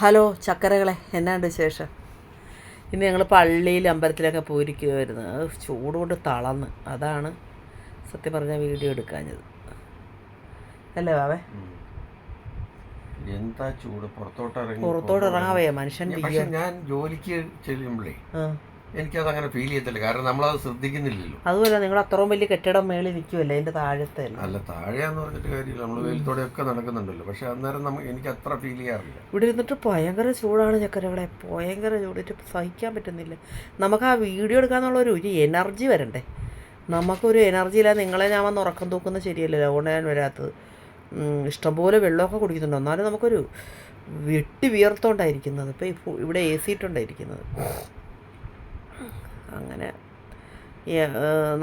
Hello ചക്കരകളെ എന്നാണ്ട് വിശേഷം? ഇന്ന് ഞങ്ങൾ പള്ളിയിൽ അമ്പലത്തിലൊക്കെ പോയിരിക്കുമായിരുന്നു അത് ചൂട് കൊണ്ട് തളർന്ന് അതാണ് സത്യം പറഞ്ഞാൽ വീഡിയോ എടുക്കാഞ്ഞത്. അല്ലേ ബാവേ എന്താ ചൂട്? പുറത്തോട്ട് പുറത്തോട്ട് ഇറങ്ങാവേ മനുഷ്യൻ ഞാൻ- ജോലിക്ക് ചെല്ലുമ്പോഴേ. എനിക്കത് അങ്ങനെ ഫീൽ ചെയ്യത്തില്ല. കാരണം നമ്മളത് ശ്രദ്ധിക്കുന്നില്ലല്ലോ. അതുപോലെ നിങ്ങൾ അത്രയും വലിയ കെട്ടിടം മേളിൽ നിൽക്കുമല്ലേ അതിന്റെ താഴത്തെ അല്ല താഴെയാന്ന് പറഞ്ഞിട്ട് കാര്യമില്ല. നമ്മൾ വെയിലത്തോടെ ഒക്കെ നടക്കുന്നുണ്ടല്ലോ. പക്ഷെ അന്നേരം നമുക്ക് എനിക്ക് അത്ര ഫീൽ ചെയ്യാറില്ല. ഇവിടെ ഇരുന്നിട്ട് ഭയങ്കര ചൂടാണ് ചക്കരകളെ ഭയങ്കര ചൂടിട്ട് സഹിക്കാൻ പറ്റുന്നില്ല. നമുക്ക് ആ വീഡിയോ എടുക്കാന്നുള്ള ഒരു ഒരു എനർജി വരണ്ടേ? നമുക്കൊരു എനർജി ഇല്ല നിങ്ങളെ ഞാൻ വന്ന് ഉറക്കം തൂക്കുന്ന ശരിയല്ലല്ലോ. അതുകൊണ്ട് ഞാൻ വരാത്തത്. ഇഷ്ടംപോലെ വെള്ളമൊക്കെ കുടിക്കുന്നുണ്ട്. എന്നാലും നമുക്കൊരു വെട്ടി വിയർത്തോണ്ടായിരിക്കുന്നത്. ഇപ്പം ഇപ്പോൾ ഇവിടെ എ സി ഇട്ടുണ്ടായിരിക്കുന്നത് അങ്ങനെ.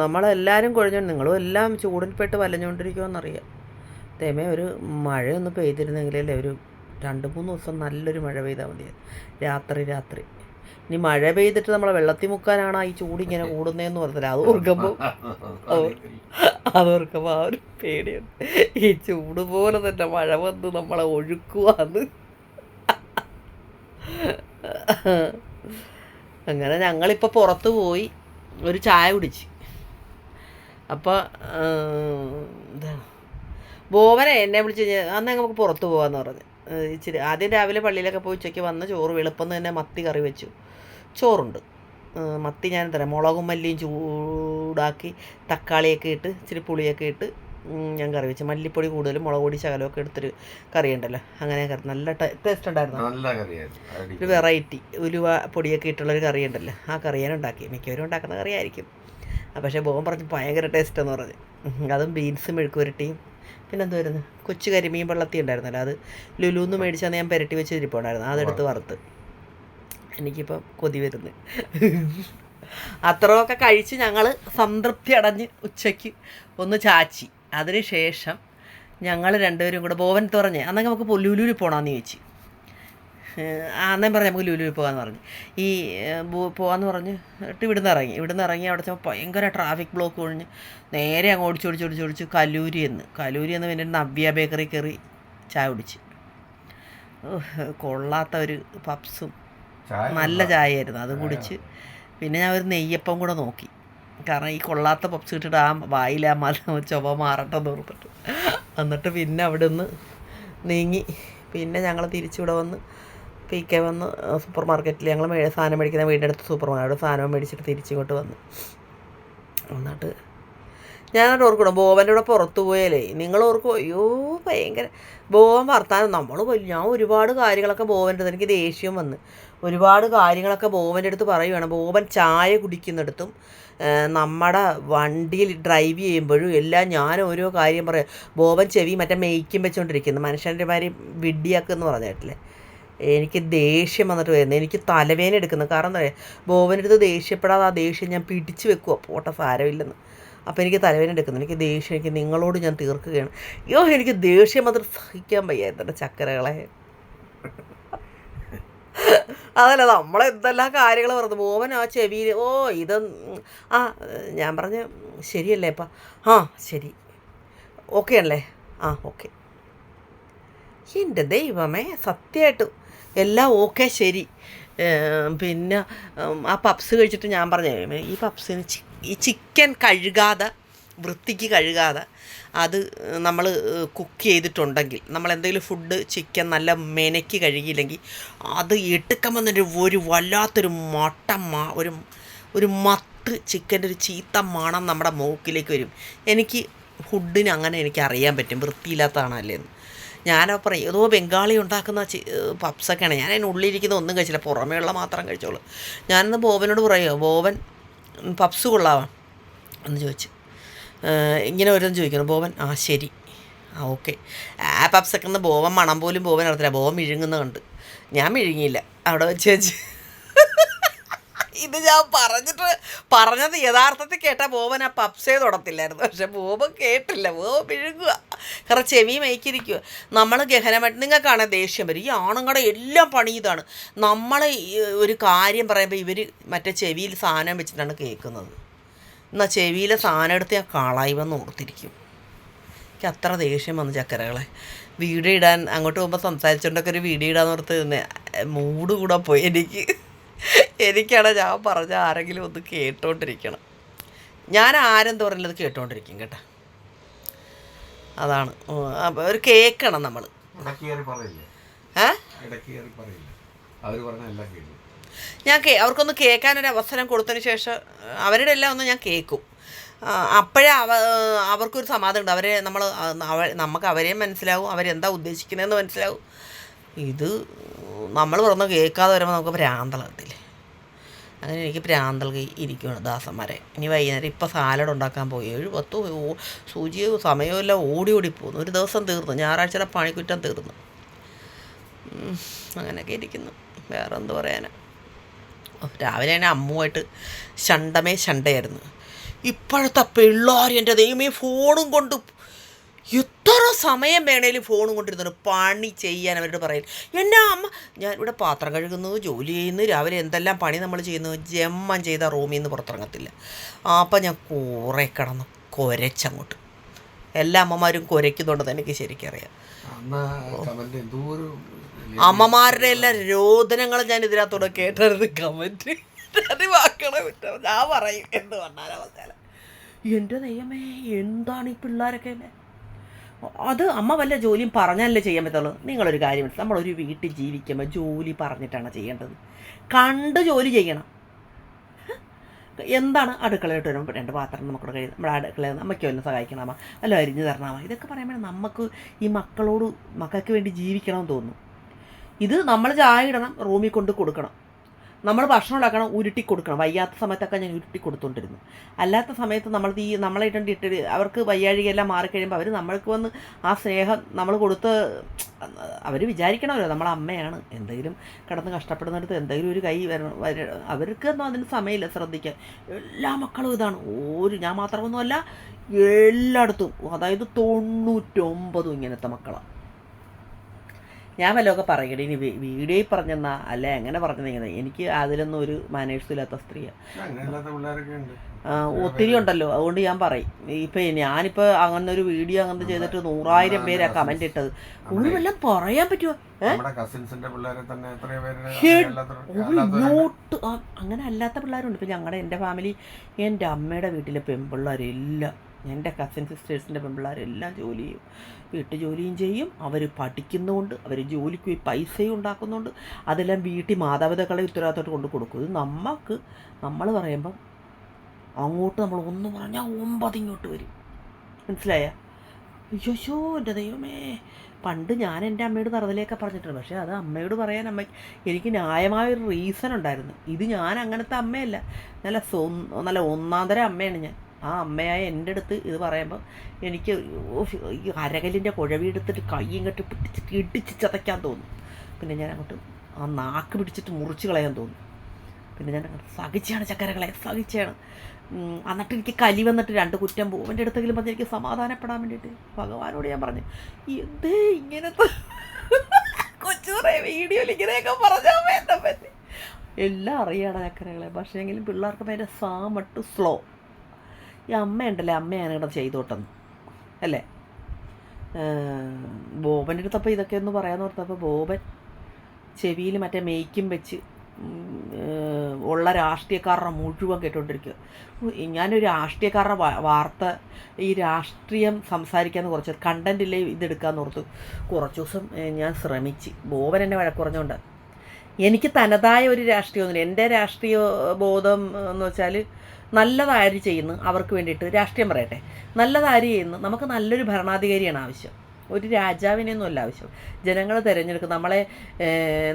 നമ്മളെല്ലാവരും കുഴഞ്ഞോണ്ട് നിങ്ങളും എല്ലാം ചൂടിൽപ്പെട്ട് വലഞ്ഞുകൊണ്ടിരിക്കുമെന്നറിയാം തേമേ ഒരു മഴയൊന്ന് പെയ്തിരുന്നെങ്കിലല്ലേ ഒരു രണ്ട് മൂന്ന് ദിവസം നല്ലൊരു മഴ പെയ്താൽ മതിയായിരുന്നു. രാത്രി രാത്രി. ഇനി മഴ പെയ്തിട്ട് നമ്മളെ വെള്ളത്തിൽ മുക്കാനാണ് ഈ ചൂട് ഇങ്ങനെ കൂടുന്നതെന്ന് പറഞ്ഞില്ല? അത് ഓർക്കുമ്പോൾ അത്. ഓർക്കുമ്പോൾ ആ ഒരു പേടിയുണ്ട്. ഈ ചൂട് പോലെ തന്നെ മഴ വന്ന് നമ്മളെ ഒഴുക്കുവാന്ന്. അങ്ങനെ ഞങ്ങളിപ്പോൾ പുറത്ത് പോയി ഒരു ചായ കുടിച്ച്. അപ്പോൾ എന്താ ബോവനെ എന്നെ വിളിച്ച് അന്ന് നമുക്ക് പുറത്ത് പോകാമെന്ന് പറഞ്ഞു. ഇച്ചിരി ആദ്യം രാവിലെ പള്ളിയിലൊക്കെ പോയി ഉച്ചയ്ക്ക് വന്ന് ചോറ് വെളുപ്പം തന്നെ മത്തി കറി വെച്ചു. ചോറുണ്ട്. മത്തി ഞാൻ തരാം. മുളകും മല്ലിയും ചൂടാക്കി തക്കാളിയൊക്കെ ഇട്ട് ഇച്ചിരി പുളിയൊക്കെ ഇട്ട് ഞാൻ കറി വെച്ചു. മല്ലിപ്പൊടി കൂടുതലും മുളക് പൊടി ശകലമൊക്കെ എടുത്തൊരു കറി ഉണ്ടല്ലോ. അങ്ങനെ കറി. നല്ല ടേസ്റ്റ് ഉണ്ടായിരുന്നു നല്ല കറിയായിരുന്നു. ഒരു വെറൈറ്റി ഉലുവ പൊടിയൊക്കെ ഇട്ടുള്ളൊരു കറി ഉണ്ടല്ലോ. ആ കറി ഞാൻ ഉണ്ടാക്കി. മിക്കവരും ഉണ്ടാക്കുന്ന കറിയായിരിക്കും ആയിരിക്കും. പക്ഷേ ബോബൻ പറഞ്ഞു ഭയങ്കര ടേസ്റ്റ് എന്ന് പറഞ്ഞു. അതും ബീൻസ് മെഴുക്കുരട്ടിയും പിന്നെ എന്തുവായിരുന്നു കൊച്ചു കരിമീൻ വെള്ളത്തി ഉണ്ടായിരുന്നല്ലോ. അത് ലുലുന്ന് മേടിച്ചാൽ ഞാൻ പുരട്ടി വെച്ച് ഇരിപ്പുണ്ടായിരുന്നു അതെടുത്ത് വറുത്ത്. എനിക്കിപ്പോൾ കൊതി വരുന്നു. അത്രയൊക്കെ കഴിച്ച് ഞങ്ങൾ സംതൃപ്തി അടഞ്ഞ് ഉച്ചയ്ക്ക് ഒന്ന് ചാച്ചി. അതിന് ശേഷം ഞങ്ങൾ രണ്ടുപേരും കൂടെ ബോവൻ തുറഞ്ഞ് അന്നെങ്കിൽ നമുക്ക് ലുലുവിൽ പോകണമെന്ന് ചോദിച്ചു. അന്നേം പറഞ്ഞു നമുക്ക് ലുലുവിൽ പോകാമെന്ന് പറഞ്ഞു. ഈ പോകാമെന്ന് പറഞ്ഞ് ഇട്ട് ഇവിടുന്ന് ഇറങ്ങി. ഇവിടുന്ന് ഇറങ്ങി അവിടെ ചെന്നപ്പോൾ ഭയങ്കര ട്രാഫിക് ബ്ലോക്ക് ഒഴിഞ്ഞ് നേരെ അങ്ങ് ഓടിച്ച് ഓടിച്ച് ഓടിച്ച് ഓടിച്ച് കലൂരി എന്ന്. കലൂരി എന്ന് പിന്നെ നവ്യ ബേക്കറി കയറി ചായ കുടിച്ച്. കൊള്ളാത്ത ഒരു പപ്സും ചായ നല്ല ചായയായിരുന്നു. അതും കുടിച്ച്. പിന്നെ ഞാൻ ഒരു നെയ്യപ്പം കൂടെ നോക്കി. കാരണം ഈ കൊള്ളാത്ത പപ്സ് ഇട്ടിട്ട് ആ വായിൽ ആ മല മാറട്ടെ എന്ന് ഓർത്തിട്ട്. എന്നിട്ട് പിന്നെ അവിടെ നിന്ന് നീങ്ങി. പിന്നെ ഞങ്ങൾ തിരിച്ചിവിടെ വന്ന് പി കെ വന്ന് സൂപ്പർ മാർക്കറ്റിൽ ഞങ്ങൾ സാധനം മേടിക്കുന്ന വീടിന്റെ അടുത്ത് സൂപ്പർ മാർക്കറ്റ് സാധനം മേടിച്ചിട്ട് തിരിച്ചിങ്ങോട്ട് വന്നു. എന്നിട്ട് ഞാനത് ഓർക്കണം ബോവന്റെ കൂടെ പുറത്തു പോയാലേ നിങ്ങൾ ഓർക്കും അയ്യോ ഭയങ്കര ബോവൻ വർത്താനം നമ്മൾ ഞാൻ ഒരുപാട് കാര്യങ്ങളൊക്കെ ബോവന്റെ അടുത്ത് എനിക്ക് ദേഷ്യം വന്ന് ഒരുപാട് കാര്യങ്ങളൊക്കെ ബോവന്റെ അടുത്ത് പറയുകയാണ് ബോവൻ ചായ കുടിക്കുന്നിടത്തും നമ്മുടെ വണ്ടിയിൽ ഡ്രൈവ് ചെയ്യുമ്പോഴും എല്ലാം ഞാൻ ഓരോ കാര്യം പറയാം. ബോവൻ ചെവി മറ്റേ മെയ്ക്കും വെച്ചുകൊണ്ടിരിക്കുന്നു മനുഷ്യന്റെ മാതിരി വിഡ്ഡിയാക്കെന്ന് പറഞ്ഞിട്ടില്ലേ? എനിക്ക് ദേഷ്യം വന്നിട്ട് വരുന്നത് എനിക്ക് തലവേന എടുക്കുന്നത് കാരണം എന്താ പറയുക ബോവന്റെ അടുത്ത് ദേഷ്യപ്പെടാതെ ആ ദേഷ്യം ഞാൻ പിടിച്ചു വെക്കുക പോട്ടെ സാരമില്ലെന്ന്. അപ്പോൾ എനിക്ക് തലവേദന എടുക്കുന്നു. എനിക്ക് ദേഷ്യം എനിക്ക് നിങ്ങളോട് ഞാൻ തീർക്കുകയാണ്. അയ്യോ എനിക്ക് ദേഷ്യം മാത്രം സഹിക്കാൻ വയ്യായിരുന്നു ചക്കരകളെ. അതല്ല നമ്മൾ എന്തെല്ലാം കാര്യങ്ങൾ പറഞ്ഞു. മോവൻ ആ ചെവിയിൽ ഓ ഇത് ആ ഞാൻ പറഞ്ഞ ശരിയല്ലേ ഇപ്പം? ആ ശരി. ഓക്കെ അല്ലേ? ആ ഓക്കെ. എന്റെ ദൈവമേ സത്യമായിട്ടും എല്ലാം ഓക്കെ ശരി. പിന്നെ ആ പപ്സ് കഴിച്ചിട്ട് ഞാൻ പറഞ്ഞു ഈ പപ്സിന് ചി- ഈ ചിക്കൻ കഴുകാതെ വൃത്തിക്ക് കഴുകാതെ അത് നമ്മൾ കുക്ക് ചെയ്തിട്ടുണ്ടെങ്കിൽ നമ്മൾ എന്തെങ്കിലും ഫുഡ് ചിക്കൻ നല്ല മെനക്കി കഴുകിയില്ലെങ്കിൽ അത് ഇട്ടുക്കം വന്നൊരു ഒരു വല്ലാത്തൊരു മട്ട മാ ഒരു ഒരു മത്ത് ചിക്കന്റെ ഒരു ചീത്ത മണം നമ്മുടെ മൂക്കിലേക്ക് വരും. എനിക്ക് ഫുഡിന് അങ്ങനെ എനിക്ക് അറിയാൻ പറ്റും. വൃത്തിയില്ലാത്തതാണല്ലേ എന്ന്. ഞാനോ പറയും ഏതോ ബംഗാളി ഉണ്ടാക്കുന്ന പപ്സൊക്കെയാണ്. ഞാൻ അതിന് ഉള്ളിലിരിക്കുന്ന ഒന്നും കഴിച്ചില്ല. പുറമേയുള്ള മാത്രം കഴിച്ചോളൂ. ഞാനിന്ന് ബോബനോട് പറയുമോ ബോബൻ പപ്സ് കൊള്ളാവാ? എന്ന് ചോദിച്ചു. ഇങ്ങനെ ഓരോന്ന് ചോദിക്കണം ബോവൻ ആ ശരി. ആ ഓക്കെ. ആ പപ്സൊക്കെ ഒന്ന് ബോവൻ മണം പോലും ബോവൻ നടത്തില്ല. ബോവൻ മിഴുങ്ങുന്ന കണ്ട്. ഞാൻ മിഴുങ്ങിയില്ല. അവിടെ വെച്ച് വെച്ച്. ഇത് ഞാൻ പറഞ്ഞിട്ട് പറഞ്ഞത് യഥാർത്ഥത്തിൽ കേട്ട ബോബൻ ആ പപ്സേ തൊടത്തില്ലായിരുന്നു പക്ഷെ ബോബൻ കേട്ടില്ല. ബോബൻ പിഴുകുക കാരണം ചെവി മയക്കിരിക്കുക നമ്മൾ ഗഹനമായിട്ട് നിങ്ങൾക്കാണ് ദേഷ്യം വരും. ഈ ആണുങ്ങളുടെ എല്ലാം പണി ഇതാണ്. നമ്മൾ ഒരു കാര്യം പറയുമ്പോൾ ഇവർ മറ്റേ ചെവിയിൽ സാധനം വെച്ചിട്ടാണ് കേൾക്കുന്നത് എന്നാൽ ചെവിയിലെ സാധനം എടുത്ത് ഞാൻ കാളായി വന്ന് ഓർത്തിരിക്കും. എനിക്ക് അത്ര ദേഷ്യം വന്നു ചക്കരകളെ. വീഡിയോ ഇടാൻ അങ്ങോട്ട് പോകുമ്പോൾ സംസാരിച്ചുകൊണ്ടൊക്കെ ഒരു വീഡിയോ ഇടാൻ ഓർത്ത് മൂട് കൂടെ പോയി എനിക്ക്. എനിക്കാണ് ഞാൻ പറഞ്ഞ ആരെങ്കിലും ഒന്ന് കേട്ടോണ്ടിരിക്കണം. ഞാൻ ആരെന്ത് പറഞ്ഞത് കേട്ടോണ്ടിരിക്കും കേട്ടോ. അതാണ്. ഒരു കേക്കണം നമ്മൾ ഞാൻ കേ അവർക്കൊന്ന് കേൾക്കാനൊരു അവസരം കൊടുത്തതിന് ശേഷം അവരുടെ എല്ലാം ഒന്ന് ഞാൻ കേൾക്കും. അപ്പോഴേ അവ അവർക്കൊരു സമാധാനം ഉണ്ട്. അവരെ നമ്മൾ നമുക്ക് അവരെയും മനസ്സിലാവും. അവരെന്താ ഉദ്ദേശിക്കുന്നതെന്ന് മനസ്സിലാവും. ഇത് നമ്മൾ പറഞ്ഞ കേൾക്കാതെ വരുമ്പോൾ നമുക്ക് ഭ്രാന്തളകത്തില്ലേ അങ്ങനെ എനിക്ക് ഭ്രാന്തൾ ഇരിക്കുകയാണ് ദാസന്മാരെ. ഇനി വൈകുന്നേരം ഇപ്പോൾ സാലഡ് ഉണ്ടാക്കാൻ പോയി. ഏഴ് പത്ത് സൂചിയോ സമയവും എല്ലാം ഓടി ഓടി പോകുന്നു. ഒരു ദിവസം തീർന്നു. ഞായറാഴ്ചയുടെ പണിക്കുറ്റം തീർന്നു. അങ്ങനെയൊക്കെ ഇരിക്കുന്നു. വേറെ എന്ത് പറയാനാ രാവിലെ തന്നെ അമ്മുമായിട്ട് ശണ്ടമേ ശണ്ടയായിരുന്നു. ഇപ്പോഴത്തെ പിള്ളേർ എന്റെ ദൈവമേ ഫോണും കൊണ്ട് എത്ര സമയം വേണേലും ഫോണും കൊണ്ടിരുന്നു പണി ചെയ്യാൻ അവരോട് പറയും എന്റെ അമ്മ ഞാൻ ഇവിടെ പാത്രം കഴുകുന്നു ജോലി ചെയ്യുന്നു രാവിലെ എന്തെല്ലാം പണി നമ്മൾ ചെയ്യുന്നു ജമ്മം ചെയ്ത റൂമിൽ നിന്ന് പുറത്തിറങ്ങത്തില്ല. അപ്പം ഞാൻ കുറേ കിടന്നു കുരച്ചങ്ങോട്ട്. എല്ലാ അമ്മമാരും കുരയ്ക്കുന്നുണ്ടെന്ന് എനിക്ക് ശരിക്കറിയാം അമ്മമാരുടെ എല്ലാ രോദനങ്ങളും ഞാൻ ഇതിനകത്തൂടെ കേട്ടരുത് കമന്റ് ഞാൻ പറയും എന്ന് പറഞ്ഞാലും എന്റെ ദൈവമേ എന്താണ് ഈ പിള്ളേരൊക്കെ അല്ലേ അത് അമ്മ വല്ല ജോലിയും പറഞ്ഞല്ലേ ചെയ്യാൻ പറ്റുള്ളൂ? നിങ്ങളൊരു കാര്യം. നമ്മളൊരു വീട്ടിൽ ജീവിക്കുമ്പോൾ ജോലി പറഞ്ഞിട്ടാണ് ചെയ്യേണ്ടത്. കണ്ട് ജോലി ചെയ്യണം. എന്താണ് അടുക്കളയിട്ട് വരുമ്പോൾ രണ്ട് പാത്രം നമുക്ക് കഴിയും നമ്മുടെ അടുക്കള അമ്മയ്ക്ക് വല്ലതും സഹായിക്കണം അമ്മ. അല്ല അരിഞ്ഞു തരണമ ഇതൊക്കെ പറയുമ്പോൾ നമുക്ക് ഈ മക്കളോട് മക്കൾക്ക് വേണ്ടി ജീവിക്കണം എന്ന് തോന്നുന്നു ഇത് നമ്മൾ ചായ ഇടണം റൂമിൽ കൊണ്ട് കൊടുക്കണം. നമ്മൾ ഭക്ഷണം ഉണ്ടാക്കണം ഉരുട്ടി കൊടുക്കണം. വയ്യാത്ത സമയത്തൊക്കെ ഞാൻ ഉരുട്ടി കൊടുത്തുകൊണ്ടിരുന്നു അല്ലാത്ത സമയത്ത് നമ്മൾ ഈ നമ്മളെ ഇട്ട് അവർക്ക് വയ്യാഴികയെല്ലാം മാറിക്കഴിയുമ്പോൾ അവർ നമ്മൾക്ക് വന്ന് ആ സ്നേഹം നമ്മൾ കൊടുത്ത് അവർ വിചാരിക്കണമല്ലോ നമ്മളെ അമ്മയാണ്. എന്തെങ്കിലും കിടന്ന് കഷ്ടപ്പെടുന്നിടത്ത് എന്തെങ്കിലും ഒരു കൈ വരണം വര അവർക്കൊന്നും അതിന് സമയമില്ല ശ്രദ്ധിക്കാൻ. എല്ലാ മക്കളും ഇതാണ്. ഒരു ഞാൻ മാത്രമൊന്നുമല്ല എല്ലായിടത്തും. അതായത് തൊണ്ണൂറ്റൊമ്പതും ഇങ്ങനത്തെ മക്കളാണ് ഞാൻ വല്ലതൊക്കെ പറയട്ടെ. ഇനി വീഡിയോയിൽ പറഞ്ഞെന്നാ അല്ല? എങ്ങനെ പറഞ്ഞെന്നിങ്ങനെ എനിക്ക് അതിലൊന്നും ഒരു മാനേഴ്സും ഇല്ലാത്ത സ്ത്രീയാണ് ഒത്തിരി ഉണ്ടല്ലോ. അതുകൊണ്ട് ഞാൻ പറയും. ഇപ്പം ഞാനിപ്പോൾ അങ്ങനെ ഒരു വീഡിയോ അങ്ങനത്തെ ചെയ്തിട്ട് നൂറായിരം പേരാ കമന്റ് ഇട്ടത്. ഒരു വല്ലതും പറയാൻ പറ്റുമോ അങ്ങനെ അല്ലാത്ത പിള്ളേരുണ്ട്. ഇപ്പം ഞങ്ങളുടെ എന്റെ ഫാമിലി എന്റെ അമ്മയുടെ വീട്ടിലെ പെൺപിള്ളേരെല്ലാം എന്റെ കസിൻ സിസ്റ്റേഴ്സിന്റെ പെൺപിള്ളേരെല്ലാം ജോലി ചെയ്യും. വീട്ടു ജോലിയും ചെയ്യും. അവർ പഠിക്കുന്നുണ്ട് അവർ ജോലിക്ക് പോയി പൈസയും ഉണ്ടാക്കുന്നുണ്ട് അതെല്ലാം വീട്ടിൽ മാതാപിതാക്കളെ ഉത്തരവാദിത്തമായിട്ട് കൊണ്ട് കൊടുക്കും. ഇത് നമുക്ക് നമ്മൾ പറയുമ്പം അങ്ങോട്ട് നമ്മൾ ഒന്ന് പറഞ്ഞാൽ ഒമ്പത് ഇങ്ങോട്ട് വരും. മനസ്സിലായ? അയ്യോ എന്റെ ദൈവമേ. പണ്ട് ഞാൻ എന്റെ അമ്മയോട് തറുതലയൊക്കെ പറഞ്ഞിട്ടുണ്ട്. പക്ഷേ അത് അമ്മയോട് പറയാൻ അമ്മ എനിക്ക് ന്യായമായൊരു റീസൺ ഉണ്ടായിരുന്നു. ഇത് ഞാൻ അങ്ങനത്തെ അമ്മയല്ല. നല്ല സ്വ നല്ല ഒന്നാന്തര അമ്മയാണ് ഞാൻ. ആ അമ്മയായ എന്റെ അടുത്ത് ഇത് പറയുമ്പോൾ എനിക്ക് ഈ അരകലിന്റെ കുഴവിയെടുത്തിട്ട് കൈയും കെട്ടി പിടിച്ചിട്ട് ഇടിച്ച് ചതയ്ക്കാൻ തോന്നും. പിന്നെ ഞാൻ അങ്ങോട്ട് ആ നാക്ക് പിടിച്ചിട്ട് മുറിച്ച് കളയാൻ തോന്നും. പിന്നെ ഞാൻ അങ്ങോട്ട് സഹിച്ചാണ് ചക്കരകളെ സഹിച്ചാണ്. എന്നിട്ട് എനിക്ക് കലി വന്നിട്ട് രണ്ട് കുറ്റം പോകും എന്റെ അടുത്തെങ്കിലും പറഞ്ഞ് എനിക്ക് സമാധാനപ്പെടാൻ വേണ്ടിയിട്ട് ഭഗവാനോട് ഞാൻ പറഞ്ഞു എന്തേ ഇങ്ങനത്തെ കൊച്ചുറേ വീഡിയോയിൽ ഇങ്ങനെയൊക്കെ പറഞ്ഞാൽ എന്നെ പറ്റി. എല്ലാം അറിയാണ് ചക്കരകളെ പക്ഷേ എങ്കിലും പിള്ളേർക്ക് ഭയങ്കര സാമട്ട് സ്ലോ ഈ അമ്മയുണ്ടല്ലേ അമ്മയാണ് ഇവിടെ ചെയ്തോട്ടെന്ന്. അല്ലേ? ബോബന്റെ അടുത്തപ്പോൾ ഇതൊക്കെ ഒന്ന് പറയാമെന്ന് ഓർത്തപ്പോൾ ബോബൻ ചെവിയിൽ മറ്റേ മെയ്ക്കും വെച്ച് ഉള്ള രാഷ്ട്രീയക്കാരുടെ മുഴുവൻ കേട്ടോണ്ടിരിക്കുക ഉ, ഞാനൊരു രാഷ്ട്രീയക്കാരുടെ വാർത്ത ഈ രാഷ്ട്രീയം സംസാരിക്കാമെന്ന് കുറച്ച് കണ്ടന്റില്ലേ ഓർത്ത് ഓർത്തു. കുറച്ച് ദിവസം ഞാൻ ശ്രമിച്ച്. ബോബൻ എന്നെ വഴക്കുറഞ്ഞുകൊണ്ട് എനിക്ക് തനതായ ഒരു രാഷ്ട്രീയമൊന്നുമില്ല. എന്റെ രാഷ്ട്രീയ ബോധം എന്ന് വെച്ചാൽ നല്ലതാര് ചെയ്യുന്നു അവർക്ക് വേണ്ടിയിട്ട്. രാഷ്ട്രീയം പറയട്ടെ. നല്ലതാര് ചെയ്യുന്നു. നമുക്ക് നല്ലൊരു ഭരണാധികാരിയാണ് ആവശ്യം. ഒരു രാജാവിനെയൊന്നും അല്ല ആവശ്യം. ജനങ്ങൾ തിരഞ്ഞെടുക്കും. നമ്മളെ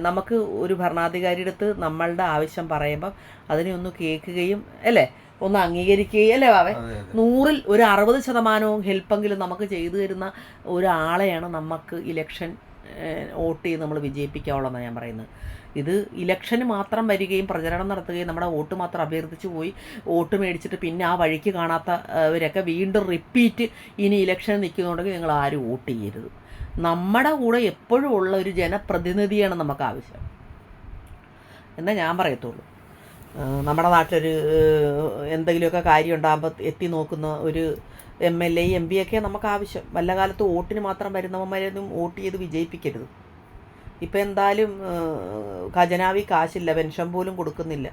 നമുക്ക് ഒരു ഭരണാധികാരിയുടെ അടുത്ത് നമ്മളുടെ ആവശ്യം പറയുമ്പം അതിനെ ഒന്ന് കേൾക്കുകയും അല്ലേ? ഒന്ന് അംഗീകരിക്കുകയും അല്ലേ അതെ നൂറിൽ ഒരു അറുപത് ശതമാനവും ഹെൽപ്പെങ്കിലും നമുക്ക് ചെയ്തു തരുന്ന ഒരാളെയാണ് നമുക്ക് ഇലക്ഷൻ വോട്ട് ചെയ്ത് നമ്മൾ വിജയിപ്പിക്കാവുള്ളതെന്നാണ് ഞാൻ പറയുന്നത്. ഇത് ഇലക്ഷന് മാത്രം വരികയും പ്രചരണം നടത്തുകയും നമ്മുടെ വോട്ട് മാത്രം അഭ്യർത്ഥിച്ചു പോയി വോട്ട് മേടിച്ചിട്ട് പിന്നെ ആ വഴിക്ക് കാണാത്തവരൊക്കെ വീണ്ടും റിപ്പീറ്റ് ഇനി ഇലക്ഷൻ നിൽക്കുന്നുണ്ടെങ്കിൽ നിങ്ങൾ ആരും വോട്ട് ചെയ്യരുത്. നമ്മുടെ കൂടെ എപ്പോഴും ഉള്ള ഒരു ജനപ്രതിനിധിയാണ് നമുക്ക് ആവശ്യം. എന്നാൽ ഞാൻ പറയത്തുള്ളൂ. നമ്മുടെ നാട്ടിലൊരു എന്തെങ്കിലുമൊക്കെ കാര്യം ഉണ്ടാകുമ്പോൾ എത്തി നോക്കുന്ന ഒരു M L A M P ഒക്കെ നമുക്ക് ആവശ്യം. വല്ല കാലത്ത് വോട്ടിന് മാത്രം വരുന്നവന്മാരെയൊന്നും വോട്ട് ചെയ്ത് വിജയിപ്പിക്കരുത്. ഇപ്പം എന്തായാലും ഖജനാവി കാശില്ല പെൻഷൻ പോലും കൊടുക്കുന്നില്ല.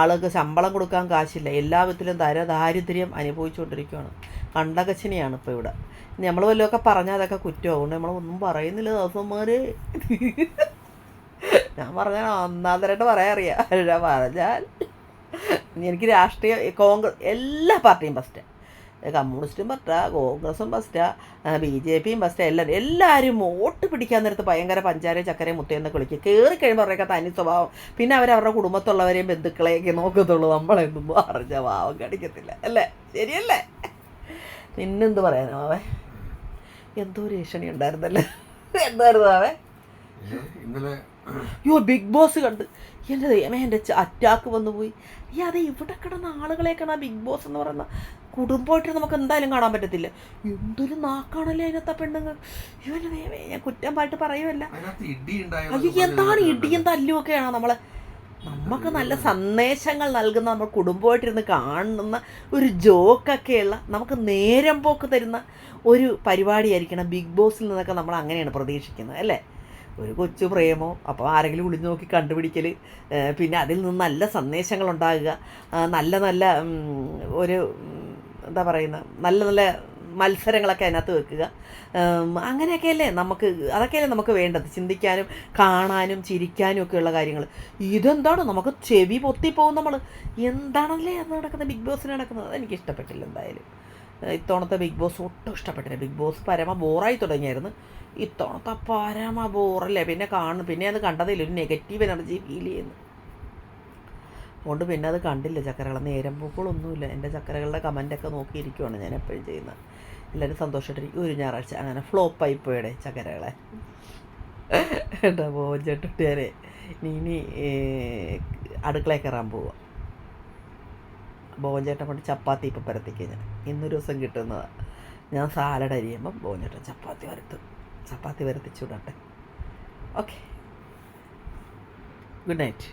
ആളുകൾക്ക് ശമ്പളം കൊടുക്കാൻ കാശില്ല. എല്ലാ വിധത്തിലും ദര ദാരിദ്ര്യം അനുഭവിച്ചുകൊണ്ടിരിക്കുകയാണ് കണ്ടകച്ചിനെയാണ് ഇപ്പോൾ ഇവിടെ. നമ്മൾ വല്ലതൊക്കെ പറഞ്ഞാൽ അതൊക്കെ കുറ്റമാവും നമ്മളൊന്നും പറയുന്നില്ല ദാസന്മാർ ഞാൻ പറഞ്ഞാൽ ഒന്നാന്തരായിട്ട് പറയാൻ അറിയാം പറഞ്ഞാൽ എനിക്ക് രാഷ്ട്രീയ കോൺഗ്രസ് എല്ലാ പാർട്ടിയും ഫസ്റ്റാണ് കമ്മ്യൂണിസ്റ്റും ഫസ്റ്റാ കോൺഗ്രസും ബസ്റ്റാ ബി ജെ പിയും ബസ്റ്റാ എല്ലാവരും എല്ലാവരും വോട്ട് പിടിക്കാൻ നേരത്ത് ഭയങ്കര പഞ്ചാര ചക്കരയും മുത്തയെന്നൊക്കെ വിളിക്കുക കയറി കഴിയുമ്പോൾ അവരൊക്കെ തനി സ്വഭാവം. പിന്നെ അവർ അവരുടെ കുടുംബത്തുള്ളവരെയും ബന്ധുക്കളെയൊക്കെ നോക്കത്തുള്ളൂ. നമ്മളെന്നും പറഞ്ഞ ഭാവം കടിക്കത്തില്ല. അല്ലേ? ശരിയല്ലേ? പിന്നെന്ത് പറയാനോ അവൻ എന്തോ ഒരു ഏഷണി ഉണ്ടായിരുന്നല്ലേ? എന്തായിരുന്നു അവൻ ഇന്നലെ യോ ബിഗ് ബോസ് കണ്ട്. എന്റെ ദൈവമേ എന്റെ അറ്റാക്ക് വന്നു പോയി ഈ അതെ ഇവിടെ കിടന്ന ആളുകളെ കാണാം ബിഗ് ബോസ് എന്ന് പറയുന്ന കുടുംബമായിട്ട് നമുക്ക് എന്തായാലും കാണാൻ പറ്റത്തില്ല. എന്തൊരു നാക്കാണല്ലേ അതിനകത്ത് ആ പെണ്ണുങ്ങൾ? ദൈവമേ ഞാൻ കുറ്റം പാട്ട് പറയുമല്ല അയ്യോ എന്താണ് ഇടിയും തല്ലും ഒക്കെയാണോ നമ്മളെ? നമുക്ക് നല്ല സന്ദേശങ്ങൾ നൽകുന്ന നമ്മൾ കുടുംബമായിട്ടിരുന്ന് കാണുന്ന ഒരു ജോക്കൊക്കെയുള്ള നമുക്ക് നേരം പോക്ക് തരുന്ന ഒരു പരിപാടിയായിരിക്കണം ബിഗ് ബോസിൽ നിന്നൊക്കെ നമ്മൾ അങ്ങനെയാണ് പ്രതീക്ഷിക്കുന്നത് അല്ലേ? ഒരു കൊച്ചു പ്രേമോ അപ്പോൾ ആരെങ്കിലും ഒളിഞ്ഞു നോക്കി കണ്ടുപിടിക്കൽ പിന്നെ അതിൽ നിന്ന് നല്ല സന്ദേശങ്ങൾ ഉണ്ടാകുക നല്ല നല്ല ഒരു എന്താ പറയുന്ന നല്ല നല്ല മത്സരങ്ങളൊക്കെ അതിനകത്ത് വെക്കുക. അങ്ങനെയൊക്കെയല്ലേ നമുക്ക് അതൊക്കെയല്ലേ നമുക്ക് വേണ്ടത്? ചിന്തിക്കാനും കാണാനും ചിരിക്കാനും ഒക്കെയുള്ള കാര്യങ്ങൾ ഇതെന്താണ്? നമുക്ക് ചെവി പൊത്തിപ്പോകും നമ്മൾ എന്താണല്ലേ അത് നടക്കുന്നത് ബിഗ് ബോസിന് നടക്കുന്നത്? അതെനിക്ക് ഇഷ്ടപ്പെട്ടില്ല എന്തായാലും. ഇത്തവണത്തെ ബിഗ് ബോസ് ഒട്ടും ഇഷ്ടപ്പെട്ടില്ല. ബിഗ് ബോസ് പരമ ബോറായി തുടങ്ങിയായിരുന്നു. ഇത്തവണത്തെ പരമ ബോറല്ലേ? പിന്നെ കാണും. പിന്നെ അത് കണ്ടതില്ല ഒരു നെഗറ്റീവ് എനർജി ഫീൽ ചെയ്യുന്നു. അതുകൊണ്ട് പിന്നെ അത് കണ്ടില്ല. ചക്കരകൾ നേരം പോക്കുകളൊന്നുമില്ല എന്റെ ചക്കരകളുടെ കമന്റൊക്കെ നോക്കിയിരിക്കുവാണ് ഞാൻ എപ്പോഴും ചെയ്യുന്നത്. എല്ലാവരും സന്തോഷമായിട്ടിരിക്കും ഒരു ഞായറാഴ്ച അങ്ങനെ ഫ്ലോപ്പായി പോയടെ ചക്കരകളെ. കേട്ടോ പോചട്ടുട്ടിയാരെ നീ ഇനി അടുക്കളയിൽ കയറാൻ പോവുക ബോഞ്ചേട്ടൻ കൊണ്ട് ചപ്പാത്തി ഇപ്പം പരത്തിക്കുക ഞാൻ. ഇന്നൊരു ദിവസം കിട്ടുന്നതാണ് ഞാൻ സാലഡ് അരിയുമ്പം ബോഞ്ചേട്ടൻ ചപ്പാത്തി വരത്തും ചപ്പാത്തി വരത്തിച്ചു വിടട്ടെ. Okay good night